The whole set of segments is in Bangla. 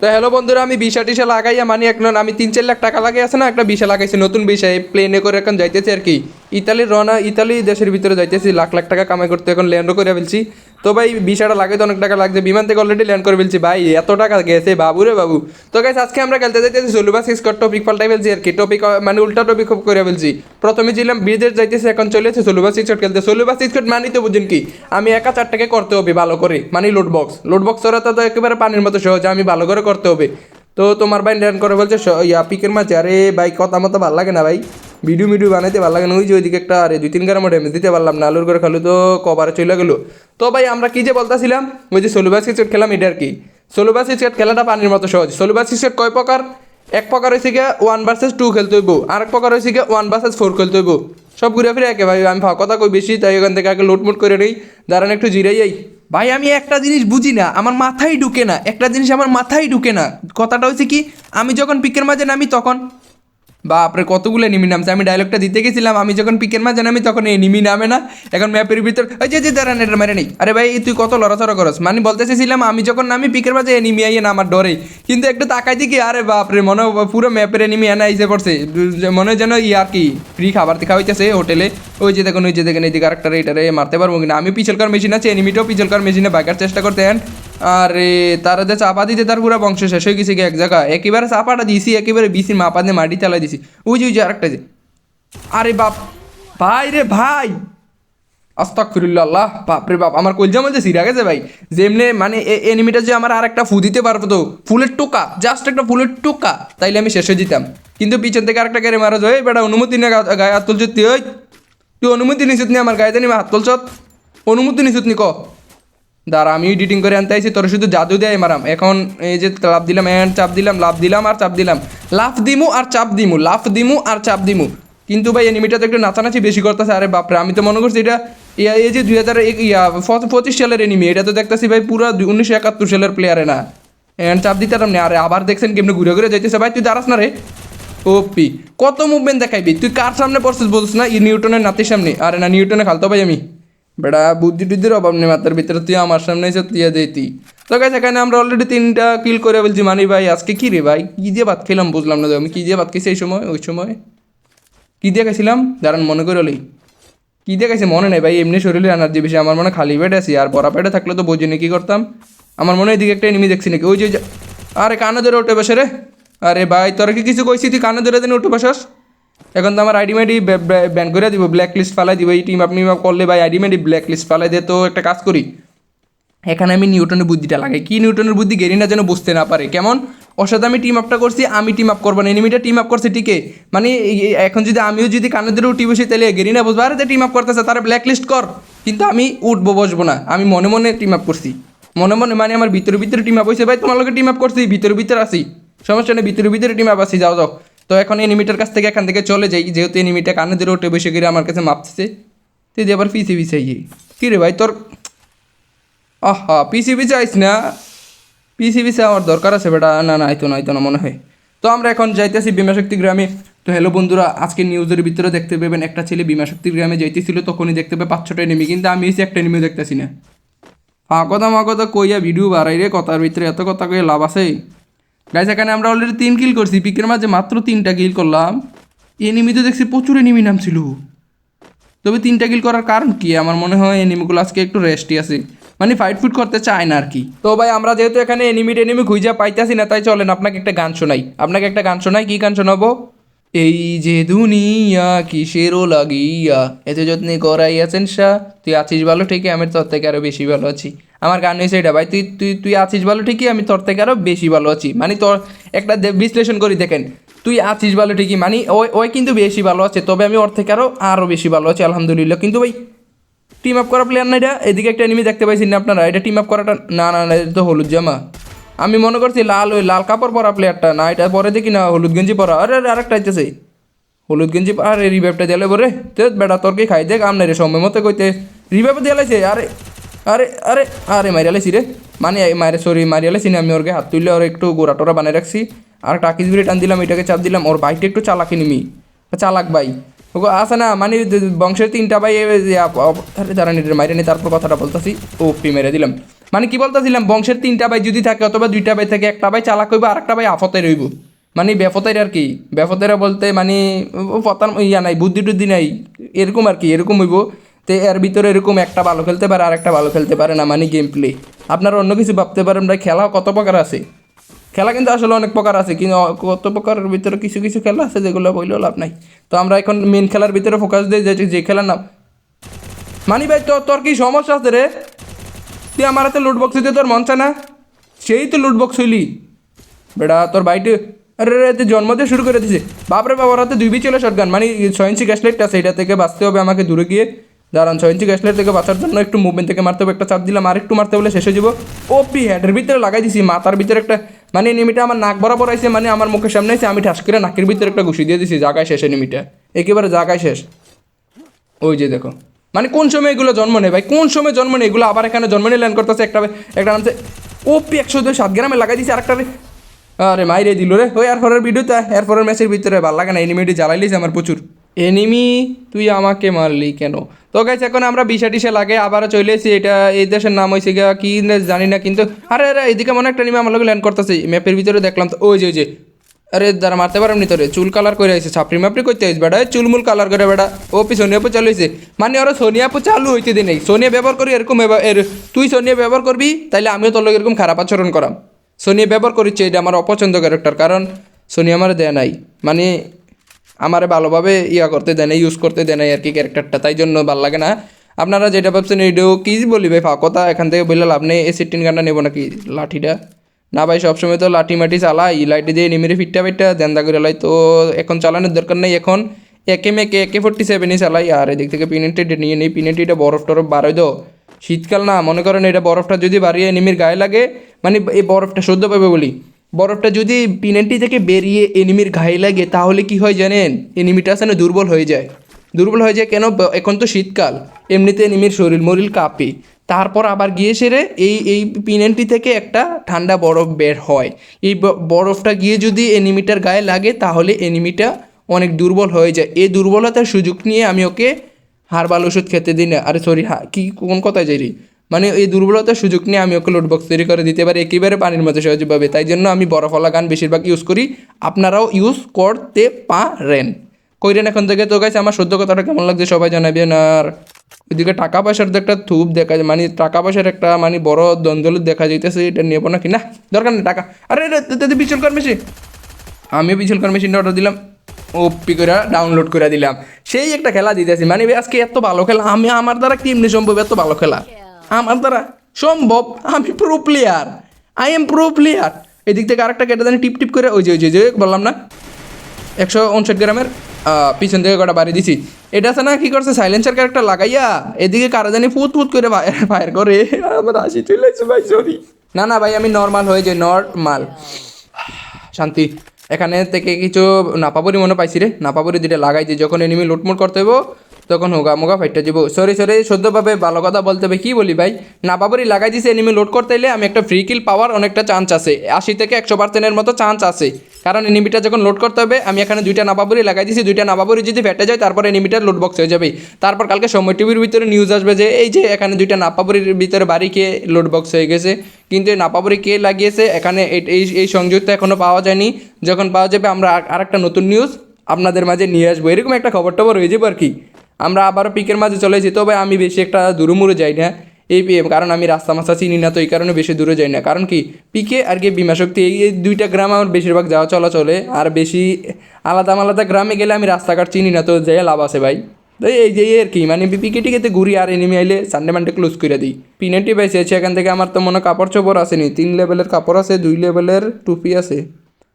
তো হ্যালো বন্ধুরা, আমি বিশা টিশা লাগাইয়া মানে এখন আমি তিন চার লাখ টাকা লাগাই আছে না, একটা বিশা লাগাইছি, নতুন বিষয় প্লেনে করে এখন যাইতেছি আর কি। ইতালির রওনা, ইতালি দেশের ভিতরে যাইতেছি, লাখ লাখ টাকা কামাই করতে এখন ল্যান্ডও করে ফেলছি। তো ভাই বিশাটা লাগাইতে অনেক টাকা লাগছে। বিমান থেকে অলরেডি ল্যান্ড করে ফেলছি। ভাই, এত টাকা গেছে, বাবু রে বাবু। তো গাইস আজকে আমরা খেলতে যাইতেছি সোলুবা সিক্স টপিক পাল্টাই ফেলছি আর কি। টপিক মানে উল্টা টপিক খুব করে ফেলছি। প্রথমে ছিলাম বিদেশ যাইতেছি, এখন চলেছে সোলুবা সিক্স খেলতে। সোলুবা সিক্স মানি তো বুঝেন কি, আমি একা চারটাকে করতে হবে ভালো করে মানে লোড বক্স লোড বক্স ওরা তো একেবারে পানির মতো সহজ, আমি ভালো করে করতে হবে। তো তোমার ভাই ল্যান্ড করে বলছে ইয়া, পিকের মাঝে। আরে ভাই, কথা মতো ভালো লাগে না ভাই। ভিডিও ভিডিও বানাইতে ভালো লাগে না। ওই যে ওইদিকে একটা, আরে দুই তিন গ্রাম ড্যামেজ দিতে পারলাম না। আলুর করে খালু তো কভারে চলে গেলো। তো ভাই, আমরা কি যে বলতেছিলাম, ওই যে সোলুবাস ক্রিকেট খেলাম, এটা আর কি। সোলুবাস ক্রিকেট খেলাটা পানির মতো সহজ। সোলুবাস ক্রিকেট কয় প্রকার? এক প্রকার হয়েছে গিয়ে ওয়ান ভার্সেস টু খেলতে হইব। আর এক প্রকার হয়েছে গিয়ে ওয়ান ভার্সেস ফোর খেলতে হইব। সব ঘুরে ফিরে একে ভাই, আমি কথা কই বেশি, তাই এখান থেকে আগে লোটমোট করে নেই। দাঁড়ান একটু জিরাই যাই। ভাই, আমি একটা জিনিস বুঝি না, আমার মাথায় ঢুকে না। একটা জিনিস আমার মাথায় ঢুকে না। কথাটা হচ্ছে কি, আমি যখন পিকের মাঝে নামি তখন বাপরে, কতগুলো এনিমি নামছে? আমি ডায়লগটা দিতে গেছিলাম, আমি যখন পিকের মাঝে নামি তখন এনিমি নামে না। এখন ম্যাপের ভিতর ওই যে দাঁড়ান, এটা মেরে নেই। আরে ভাই, তুই কত লড়াচড়া করস? মানে বলতে চেয়েছিলাম আমি যখন নামি, পিকের মাঝে এনিমি আইয়ে নামার ডরে। কিন্তু একটু তাকাই দিকে আরে বাপরে, মনে পুরো ম্যাপের এনিমি এনা আইসে পড়ছে। মনে যেন ই আর কি ফ্রি খাবার খাওয়াইতেছে হোটেলে। ওই যে দেখুন, ওই যে দেখেন এইদিকে আরেকটা এটারে মারতে পারব কিনা? আমি পিছলকার মেশিন আছে, এনিমিটাও পিছলকার মেশিনে বাঁকার চেষ্টা করতে হেন আরে, তারা যে চাপা দিতে তার পুরো বংশ শেষ হয়ে গেছে এক জায়গায়? একেবারে চাপাটা দিছি, একেবারে বিসি মাপা দিয়ে মাটি চালাই দিছি। ওই যে ওই যে আরেকটা যে। আরে বাপ, ভাই রে ভাই! আস্তাক ফিরুল্লাহ আল্লাহ বাপ, আমার কলজা মধ্যে সিরা গেছে ভাই। যেমনে মানে এনিমিটা যে আমার আর একটা ফু দিতে পারব তো, ফুলের টোকা জাস্ট একটা ফুলের টোকা, তাইলে আমি শেষ হয়ে যেতাম। কিন্তু পিছন থেকে আরেকটা গেড়ে মারা যায় বেটা অনুমতি গা- গায়ে হাত তুলছত তুই তুই অনুমতি নিছত নি আমার গায়ে জানি হাত তুলছত। অনুমতি নিছত নি ক। দাঁড়া, আমি এডিটিং করে আনতে আইছি, তোর শুধু জাদু দেয় মারাম। এখন এই যে লাভ দিলাম এন্ড চাপ দিলাম লাভ দিলাম আর চাপ দিলাম। লাফ দিমু আর চাপ দিমু, লাফ দিমু আর চাপ দিমু। কিন্তু ভাই এনিমিটা তো একটু নাচানাচি বেশি করতেছে। আরে বাপরে, আমি তো মনে করছি এটা এই যে দুই হাজার এক- পঁচিশ সালের এনিমি এটা তো দেখতেছি ভাই পুরো উনিশশো একাত্তর সালের প্লেয়ারে না। এন্ড চাপ দিতে আরে আবার দেখছেন কেমনি ঘুরে ঘুরে যাইতেছে। ভাই, তুই দাঁড়াস না রে। ওপি, কত মুভমেন্ট দেখাইবি? তুই কার সামনে পড়ছিস বলছিস না? ই নিউটনের নাতির সামনে। আরে না, নিউটনে খালতো ভাই আমি। বেটা বুদ্ধি টুদ্ধির অভাব নেই মাথার ভিতরে, তুই আমার সামনে এসে তুই দিতি তো গাছ এখানে আমরা অলরেডি তিনটা কিল করে বলছি মানি ভাই, আজকে কি রে ভাই? কি দিয়ে ভাত খেলাম বুঝলাম না আমি। কি দিয়ে ভাত খেয়েছি এই সময়? ওই সময়? কি দিয়ে খাইছিলাম? দাঁড়ান, মনে করে ওলি কি দিয়ে খাইছি? মনে নেই ভাই, এমনি শরীরে এনার্জি বেশি। আমার মনে খালি পেটে আছি। আর বড়া পেটে থাকলে তো বুঝিনি কি করতাম। আমার মনে হয় এদিকে একটা এনিমি দেখছি নাকি? ওই যে আরে কানে ধরে উঠে বসে রে। আরে ভাই, তোরা কি কিছু কইছি? তুই কানে ধরে দিন উঠে বসাস। এখন তো আমার আইডি মেডি ব্যান করে দিব ব্ল্যাক লিস্ট ফালাই দিব। এই টিম আপনি করলে ভাই, আইডি মেডি ব্ল্যাক লিস্ট ফালাই দিয়ে তো একটা কাজ করি। এখানে আমি নিউটনের বুদ্ধিটা লাগাই। কি নিউটনের বুদ্ধি গেরিনা যেন বুঝতে না পারে। কেমন? ওর সাথে আমি টিম আপটা করছি, আমি টিম আপ করব না। এনিমিটা টিম আপ করছে ঠিকই। মানে এখন যদি আমিও যদি কানে ধরে উঠি বসি, তাহলে গেরিনা বুঝব? আরে টিম আপ করতেছে, তারা ব্ল্যাক লিস্ট কর। কিন্তু আমি উঠবো, বসবো না। আমি মনে মনে টিম আপ করছি। মনে মনে মানে আমার ভিতরে ভিতরে টিম আপ হয়েছে ভাই, তোমার লোকে টিম আপ করছি, ভিতরে ভিতরে আসি সমস্যা নেই, ভিতরে ভিতরে টিম আসি যাও যাও। তো এখন এনিমিটার কাছ থেকে এখান থেকে চলে যাই, যেহেতু এনিমিটা কানে ধরে উঠে বসে গিয়ে আমার কাছে মাপতেছে তুই দিয়ে আবার পিছিয়ে পিছিয়ে গিয়ে কী রে ভাই, তোর আহা পিসিবি চাইস না। পিসিবি চা আমার দরকার আছে বেটা। না না, আইতো না আইতো না মনে হয়। তো আমরা এখন যাইতেছি বিমাশক্তি গ্রামে। তো হ্যালো বন্ধুরা আজকে নিউজের ভিতরে দেখতে পাবেন, একটা ছেলে বিমাশক্তি গ্রামে যাইতেছিল, তখনই দেখতে পাবে পাঁচ, ছটা এনিমি কিন্তু আমি এসে একটা এনিমিও দেখতেছি না। হা কথা মা কইয়া ভিডিও বাড়াই রে, কথার ভিতরে এত কথা কইয়া লাভ আছে। গাইজ এখানে আমরা অলরেডি তিন কিল করছি। পিকের মাঝে মাত্র তিনটা কিল করলাম। এনিমি তো দেখছি প্রচুর এনিমি নাম ছিল তবে তিনটা কিল করার কারণ কি? আমার মনে হয় এনিমিগুলো আজকে একটু রেস্টই আছে। মানে ফাইট ফুট করতে চায় না আর কি তো ভাই, আমরা যেহেতু এখানে এনিমি টেনিমি খুঁজে পাইতাছি না, তাই চলেন, আপনাকে একটা গান শোনাই। আপনাকে একটা গান শোনাই, কি গান শোনাবো? এই যে দুনিয়া কিসেরও লাগিয়া, এত যত্নে করাইয়াছেন শাহ। তুই আছিস ভালো, ঠিকই আমি তোর থেকে আরও বেশি ভালো আছি। আমার গান হয়েছে এটা। ভাই, তুই তুই তুই আছিস ভালো ঠিকই, আমি তোর থেকে আরও বেশি ভালো আছি। মানে তোর একটা বিশ্লেষণ করি, দেখেন। তুই আছিস ভালো ঠিকই মানে ওই ওই কিন্তু বেশি ভালো আছে, তবে আমি ওর থেকে আরও আরও বেশি ভালো আছি, আলহামদুলিল্লাহ। কিন্তু ভাই টিম আপ করা প্লেয়ার না এটা? এদিকে একটা এনিমি দেখতে পাইছেন না আপনারা? এটা টিম আপ করাটা না না না, এটা তো হলুদ জামা। আমি মনে করছি লাল, ওই লাল কাপড় পরা প্লেয়ারটা না, এটা পরে দেখি না হলুদ গেঞ্জি পরা। আরে আরে, আরেকটা আইতেছে। হলুদ গেঞ্জি আরে রিভাইভটা দিলে বরে তো বেটা, তোর কি খাই? দেখ, আমনে রে, সময় মতো কইতে রিভাইভ দিলাইছে আরে আরে আরে আরে মারিয়ালাইছি রে। মানে মারে সরি মারিয়ালাইছি না আমি ওরকে হাত তুললে ওর একটু গোড়া টোরা বানিয়ে রাখছি। আর টাকিস বিড়ি টান দিলাম, এটাকে চাপ দিলাম, ওর বাইকটা একটু চালাকি নিমি। চালাক ভাই। ওগো আসে না মানে বংশের তিনটা ভাই দাঁড়ান এটা মাইরে নি, তারপর কথাটা বলতেছি। ও পি মেরে দিলাম। মানে কি বলতেছিলাম, বংশের তিনটা ভাই যদি থাকে, অথবা দুইটা ভাই থাকে, একটা ভাই চালাক হইব আর একটা ভাই আফতে রইব মানে বেফতের আর কি। বেফতেরা বলতে মানে পতান ইয়া নাই, বুদ্ধি টুদ্ধি নাই, এরকম আর কি, এরকম হইব। তো এর ভিতরে এরকম একটা ভালো খেলতে পারে আর একটা ভালো খেলতে পারে না মানে গেম প্লে আপনারা অন্য কিছু ভাবতে পারেন ভাই খেলা কত প্রকার আছে? খেলা কিন্তু আসলে অনেক প্রকার আছে, কিন্তু কত প্রকারের ভিতরে কিছু কিছু খেলা আছে যেগুলো বললেও লাভ নাই। তো আমরা এখন মেন খেলার ভিতরে ফোকাস দিই যে যে খেলার নাম। মানি ভাই তোর তোর কি সমস্যা আছে রে? তুই আমার হাতে লুট বক্স দিতে তোর মন চায় না? সেই তো লুটবক্স হইলি। বেটা তোর বাইটে আরে রে, তুই জন্ম দিয়ে শুরু করে দিছে। বাপরে বাবার হাতে দুই বি চলে শটগান মানে ছয় ইঞ্চি গ্যাসলাইটটা এটা থেকে বাঁচতে হবে আমাকে দূরে গিয়ে। দাঁড়ান, ছয় ইঞ্চি গ্যাসলাইট থেকে বাঁচার জন্য একটু মুভমেন্ট থেকে মারতে হবে, একটা চাপ দিলাম আর একটু মারতে বলে শেষ হয়ে যাব। ওপি হেডের ভিতরে লাগাই দিছি, মাথার ভিতরে একটা মানে এনিমিটা আমার নাক বরাবর আইছে মানে আমার মুখের সামনে আছে আমি ঠাস করে নাকের ভিতরে একটা ঘুষি দিয়ে দিছি, জায়গায় শেষ এনিমিটা একেবারে জায়গায় শেষ। ওই যে দেখো মানে কোন সময় এগুলো জন্ম নেয় ভাই? কোন সময় জন্ম নেয়? এগুলো আবার এখানে জন্ম নিয়ে ল্যান্ড করতেছে, একটা একটা নামছে ওপি একশো দুই, সাত গ্রামে লাগাই দিছে, আরেকটা রে আরে মাইরে দিল রে। ওই এরপরের ভিডিওতে এরপরের ম্যাচের ভিতরে, ভালো লাগে না এনিমিটি জ্বালাইলিস আমার প্রচুর। এনিমি তুই আমাকে মারলি কেন? তো গাইছে এখন আমরা বিশা টিশা লাগে, আবারও চলে এসেছি। এটা এই দেশের নাম হয়েছে গিয়া, কি জানি না, কিন্তু আরে আরে, এদিকে মনে একটা এনিমি আমার লোক ল্যান্ড করতেছে। ম্যাপের ভিতরে দেখলাম তো, ওই যে ওই যে। আরে, দাঁড়া, মারতে পারবনি তোরে? চুল কালার করে আইছে, ছাপড়ি মাপড়ি করতে আইস বেটা। চুলমুল কালার করে বেটা। ও পি সোনিয়াপু চালু হয়েছে মানে ওরা সোনিয়াপু চালু হইতে দিন। সোনিয়া ব্যবহার করি, এরকম এর, তুই সোনিয়া ব্যবহার করবি, তাইলে আমিও তোর লোক এরকম খারাপ আচরণ করাম। সোনিয়া ব্যবহার করিচ্ছে, এটা আমার অপছন্দ ক্যারেক্টার কারণ সোনিয়া আমার দেয় নাই। মানে আমারে ভালোভাবে ইয়া করতে দেয় না ইউজ করতে দেয় নাই আর কি ক্যারেক্টারটা তাই জন্য ভালো লাগে না। আপনারা যেটা ভাবছেন এইটাও কী বলি ভাই? ফাঁকতা এখান থেকে বললে লাভ নেই। এ সিটিন গানটা নেব নাকি? লাঠিটা? না ভাই, সবসময় তো লাঠি মাটি চালাই, লাইটে দিয়ে নিমিরে ফিটটা ফিটটা দেন্দা করে লাই। তো এখন চালানোর দরকার নেই এখন। একে মেকে একে ফোর্টি সেভেনই চালাই। আর এদিক থেকে পিনেটি নিয়ে নিই। পিনেটিটা বরফ টরফ বাড়াই দো শীতকাল না, মনে করেন এটা বরফটা যদি বাড়িয়ে নিমির গায়ে লাগে মানে এই বরফটা সহ্য পাবে বলি। বরফটা যদি পিনেটি থেকে বেরিয়ে এনিমির গায়ে লাগে, তাহলে কি হয় জানেন? এনিমিটা আসলে দুর্বল হয়ে যায়। দুর্বল হয়ে যায় কেন? এখন তো শীতকাল। এমনিতে এনিমির শরীর মরিল কাঁপে। তারপর আবার গিয়ে সেরে এই এই পিনেনটি থেকে একটা ঠান্ডা বরফ বের হয়। এই বরফটা গিয়ে যদি এনিমিটার গায়ে লাগে, তাহলে এনিমিটা অনেক দুর্বল হয়ে যায়। এই দুর্বলতার সুযোগ নিয়ে আমি ওকে হারবাল ওষুধ খেতে দিই না। আরে সরি হা, কি, কোন কথায় যাই মানে এই দুর্বলতার সুযোগ নিয়ে আমি ওকে লোডবক্স তৈরি করে দিতে পারি। একেবারে পানির মতো সহজভাবে। তাই জন্য আমি বরফওয়ালা গান বেশিরভাগ ইউজ করি। আপনারাও ইউজ করতে পারেন। কইরেন এখন থেকে, তো গাইছে আমার সদ্য কথাটা কেমন লাগছে সবাই জানাবেন। আর ওইদিকে টাকা পয়সার তো একটা থুপ দেখা যায়। মানে টাকা পয়সার একটা মানে বড় দ্বন্দ্ব দেখা যাইতেছে, এটা নেব নাকি? না, দরকার নেই টাকা। আরে রে বিচল মেশিন আমিও বিচল কর মেশিনটা অর্ডার দিলাম। ওপি করে ডাউনলোড করে দিলাম। সেই একটা খেলা দিতেছি। মানে আজকে এত ভালো খেলা। আমি, আমার দ্বারা কেমনি সম্ভব এত ভালো খেলা? আমার দ্বারা সম্ভব। আমি pro player I am pro player এদিক থেকে আরেকটা কেটে জানি টিপ টিপ করে ওই যে ওই যে যে বললাম না? একশো উনষাট গ্রামের পিছন থেকে কটা বাড়ি দিছি। এটা আছে না কি করছে? সাইলেন্সার ক্যারেক্টার লাগাইয়া এদিকে কারা জানি ফুত ফুত করে ফায়ার করে। আমার হাসি চলেছে ভাই সরি না না ভাই আমি নর্মাল হয়ে যাই নর্মাল শান্তি। এখানে থেকে কিছু নাপাবরি মনে পাইছি রে। নাপাবরি দুটা লাগাই দিই যখন এনিমি লুটমুট করতে হইব তখন হোগা মোগা ফাইটটা যাব সরি সরি সদ্যভাবে ভালো কথা বলতে হবে। কী বলি ভাই? নাপাবরি লাগাই দিছে এনিমি লোড করতে এলে আমি একটা ফ্রি কিল পাওয়ার অনেকটা চান্স আছে। আশি থেকে একশো পার্সেন্টের মতো চান্স আছে। কারণ এনিমিটা যখন লোড করতে হবে, আমি এখানে দুইটা নাপাবরি লাগাই দিছি। দুইটা নাপাবরি যদি ফেটে যায়, তারপর এনিমিটার লোড বক্স হয়ে যাবে। তারপর কালকে সময় টিভির ভিতরে নিউজ আসবে যে, এই যে এখানে দুইটা নাপাবরির ভিতরে বাড়ি খেয়ে লোড বক্স হয়ে গেছে। কিন্তু এই নাপাবরি কে লাগিয়েছে? এখানে এই- এই সংযুক্ত এখনও পাওয়া যায়নি। যখন পাওয়া যাবে, আমরা আর- আরেকটা নতুন নিউজ আপনাদের মাঝে নিয়ে আসব। এরকম একটা খবর টবর হয়ে যাবে আর কি। আমরা আবারও পিকের মাঝে চলে যেতে তবে আমি বেশি একটা দূরমুড়ে যাই না। এই কারণ আমি রাস্তা মাস্তা চিনি না, তো এই কারণে বেশি দূরে যাই না। কারণ কি, পিকে আর কি বিমা শক্তি, এই এই দুইটা গ্রাম আমার বেশিরভাগ যাওয়া চলা চলে আর বেশি আলাদা আলাদা গ্রামে গেলে আমি রাস্তাঘাট চিনি না, তো যাই লাভ আছে ভাই। তো এই যে আর কি মানে পিকে টিকেতে ঘুরি আর এনিমি আইলে সানডে মানডে ক্লোজ করে দিই। পিনেটি পাইছে এখান থেকে আমার তো মনে কাপড় চোপড় আসেনি, তিন লেভেলের কাপড় আছে, দুই লেভেলের টুপি আছে।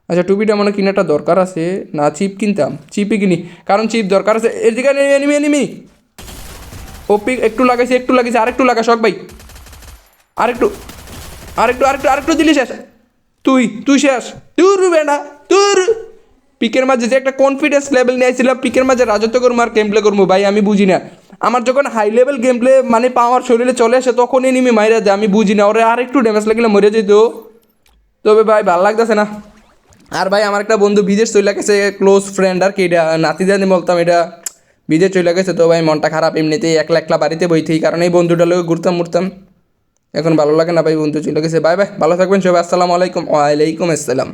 আচ্ছা টুপিটা মনে কিনাটা দরকার আছে। না চিপ কিনতাম। চিপই কিনি। কারণ চিপ দরকার আছে। এর দিকে এনিমি এনিমি। ওপি একটু লাগাইছে একটু লাগাইছে, আরেকটু লাগা শখ ভাই। আরেকটু আরেকটু আরেকটু আরেকটু দিলি শেষ। তুই তুই শেষ। তোর বেটা তোর। পিকের মাঝে যে একটা কনফিডেন্স লেভেল নিয়ে আসছিলাম পিকের মাঝে রাজত্ব করব আর গেম প্লে করব, ভাই, আমি বুঝি না। আমার যখন হাই লেভেল গেম প্লে মানে পাওয়ার শরীরে চলে আসে, তখন এনিমি মাইরা দেয় আমি বুঝি না। ওরে আরেকটু ড্যামেজ লাগলে মরে যেত। তবে ভাই, ভালো লাগতেছে না। আর ভাই, আমার একটা বন্ধু বিদেশ চলে গেছে ক্লোজ ফ্রেন্ড আর কি, এটা নাতি জানি বলতাম, এটা বিদেশ চলে গেছে তো ভাই, মনটা খারাপ, এমনিতেই একলা একলা বাড়িতে বইতেই কারণ এই বন্ধুটা লোক ঘুরতাম মুরতাম এখন ভালো লাগে না ভাই, বন্ধু চলে গেছে। বাই বাই, ভালো থাকবেন সবাই, আসসালামু আলাইকুম, ওয়ালাইকুম আসসালাম।